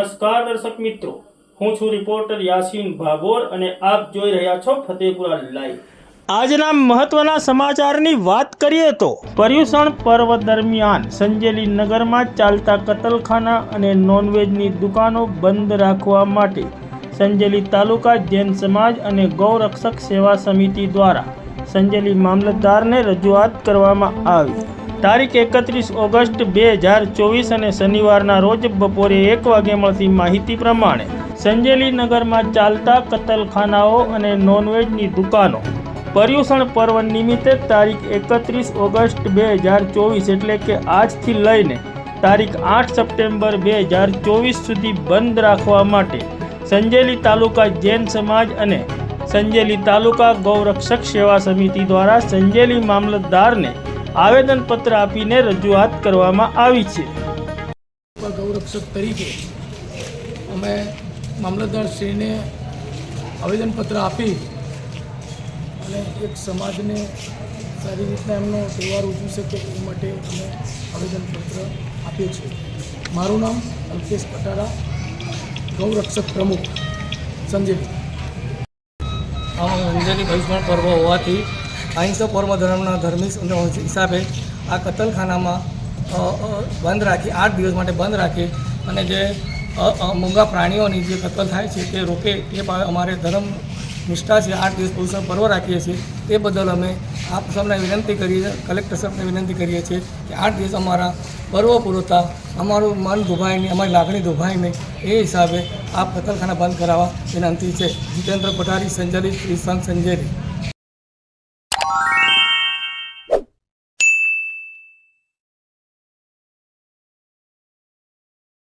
નમસ્કાર દર્શક મિત્રો. હું છું રિપોર્ટર યાસીન ભાગોર અને આપ જોઈ રહ્યા છો ફતેપુરા લાઈવ. આજના મહત્વના સમાચારની વાત કરીએ તો પર્યુષણ પર્વ દરમિયાન સંજેલી નગરમાં ચાલતા કતલખાના અને નોનવેજની દુકાનો બંધ રાખવા માટે સંજેલી તાલુકા જૈન સમાજ અને ગૌરક્ષક સેવા સમિતિ દ્વારા સંજેલી મામલતદારને રજૂઆત કરવામાં આવી. તારીખ એકત્રીસ ઓગસ્ટ બે હજાર ચોવીસ અને શનિવારના રોજ બપોરે એક વાગે મળતી માહિતી પ્રમાણે સંજેલી નગરમાં ચાલતા કતલખાનાઓ અને નોનવેજની દુકાનો પર્યુષણ પર્વ નિમિત્તે તારીખ એકત્રીસ ઓગસ્ટ બે હજાર ચોવીસ એટલે કે આજથી લઈને તારીખ આઠ સપ્ટેમ્બર બે હજાર ચોવીસ સુધી બંધ રાખવા માટે સંજેલી તાલુકા જૈન સમાજ અને સંજેલી તાલુકા ગૌરક્ષક સેવા સમિતિ દ્વારા સંજેલી મામલતદારને આવેદનપત્ર આપીને રજૂઆત કરવામાં આવી છે. ગૌરક્ષક તરીકે અમે મામલતદારશ્રીને આવેદનપત્ર આપી અને એક સમાજને સારી રીતના એમનો તહેવાર ઉજવી શકે એ માટે અમે આવેદનપત્ર આપ્યું છે મારું નામ અલ્પેશ પટારા ગૌરક્ષક પ્રમુખ સંજય. અંજલિ ભવિષ્યમાં પર્વ હોવાથી અહિંસક પર્વ ધર્મના ધાર્મિક હિસાબે આ કતલખાનામાં બંધ રાખી, આઠ દિવસ માટે બંધ રાખી અને જે મૂંગા પ્રાણીઓની જે કતલ થાય છે, તે રોકે બા- અમારે ધર્મ નિષ્ઠા છે, આઠ દિવસ ભવિષ્ય પર્વ રાખીએ છીએ, તે બદલ અમે આપ સૌને વિનંતી કરીએ, કલેક્ટર સાહેબને વિનંતી કરીએ છીએ કે આઠ દિવસ અમારા પર્વ પૂરતા, અમારું મન દુભાય નહીં અમારી લાગણી દુભાય નહીં એ હિસાબે આપ કતલખાના બંધ કરાવવા વિનંતી છે. જીતેન્દ્ર પટારી સંજલી શ્રી સંઘ સંજેરી.